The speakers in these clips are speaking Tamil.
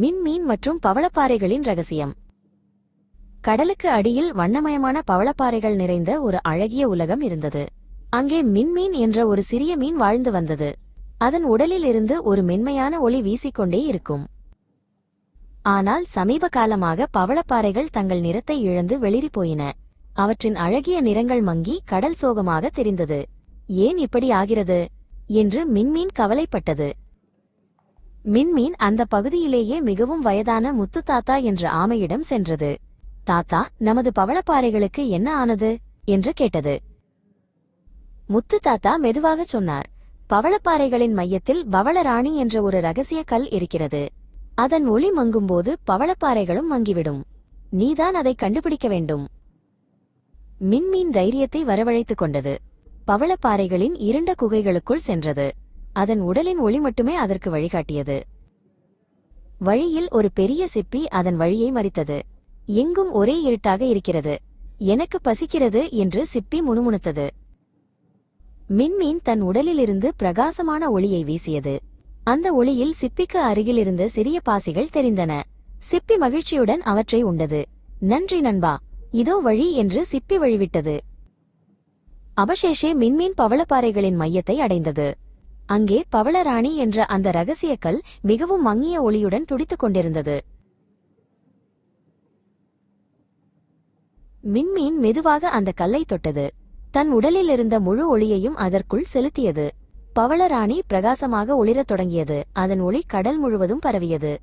மின்மீன் மற்றும் பவளப்பாறைகளின் ரகசியம். கடலுக்கு அடியில் வண்ணமயமான பவளப்பாறைகள் நிறைந்த ஒரு அழகிய உலகம் இருந்தது. அங்கே மின்மீன் என்ற ஒரு சிறிய மீன் வாழ்ந்து வந்தது. அதன் உடலில் இருந்து ஒரு மென்மையான ஒளி வீசிக்கொண்டே இருக்கும். ஆனால் சமீப காலமாக பவளப்பாறைகள் தங்கள் நிறத்தை இழந்து வெளிரி போயின. அவற்றின் அழகிய நிறங்கள் மங்கி கடல் சோகமாக தெரிந்தது. ஏன் இப்படி ஆகிறது? என்று மின்மீன் கவலைப்பட்டது. மின்மீன் அந்த பகுதியிலேயே மிகவும் வயதான முத்து தாத்தா என்ற ஆமையிடம் சென்றது. தாத்தா நமது பவளப்பாறைகளுக்கு என்ன ஆனது? என்று கேட்டது. முத்து தாத்தா மெதுவாகச் சொன்னார். பவளப்பாறைகளின் மையத்தில் பவளராணி என்ற ஒரு ரகசிய கல் இருக்கிறது. அதன் ஒளி மங்கும்போது பவளப்பாறைகளும் மங்கிவிடும். நீதான் அதை கண்டுபிடிக்க வேண்டும். மின்மீன் தைரியத்தை வரவழைத்துக் கொண்டது. பவளப்பாறைகளின் இருண்ட குகைகளுக்குள் சென்றது. அதன் உடலின் ஒளி மட்டுமே அதற்கு வழிகாட்டியது. வழியில் ஒரு பெரிய சிப்பி அதன் வழியை மறித்தது. எங்கும் ஒரே இருட்டாக இருக்கிறது. எனக்கு பசிக்கிறது என்று சிப்பி முணுமுணுத்தது. மின்மீன் தன் உடலிலிருந்து பிரகாசமான ஒளியை வீசியது. அந்த ஒளியில் சிப்பிக்கு அருகில் இருந்த சிறிய பாசிகள் தெரிந்தன. சிப்பி மகிழ்ச்சியுடன் அவற்றை உண்டது. நன்றி நண்பா. இதோ வழி என்று சிப்பி வழிவிட்டது. அபசேஷே மின்மீன் பவளப்பாறைகளின் மையத்தை அடைந்தது. அங்கே பவளராணி என்ற அந்த ரகசிய கல் மிகவும் மங்கிய ஒளியுடன் துடித்துக் கொண்டிருந்தது. மின்மீன் மெதுவாக அந்த கல்லை தொட்டது. தன் உடலில் இருந்த முழு ஒளியையும் அதற்குள் செலுத்தியது. பவளராணி பிரகாசமாக ஒளிரத் தொடங்கியது. அதன் ஒளி கடல் முழுவதும் பரவியது.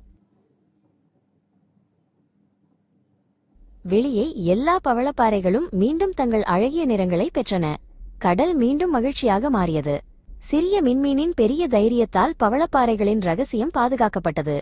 வெளியே எல்லா பவளப்பாறைகளும் மீண்டும் தங்கள் அழகிய நிறங்களை பெற்றன. கடல் மீண்டும் மகிழ்ச்சியாக மாறியது. சிறிய மின்மீனின் பெரிய தைரியத்தால் பவளப்பாறைகளின் ரகசியம் பாதுகாக்கப்பட்டது.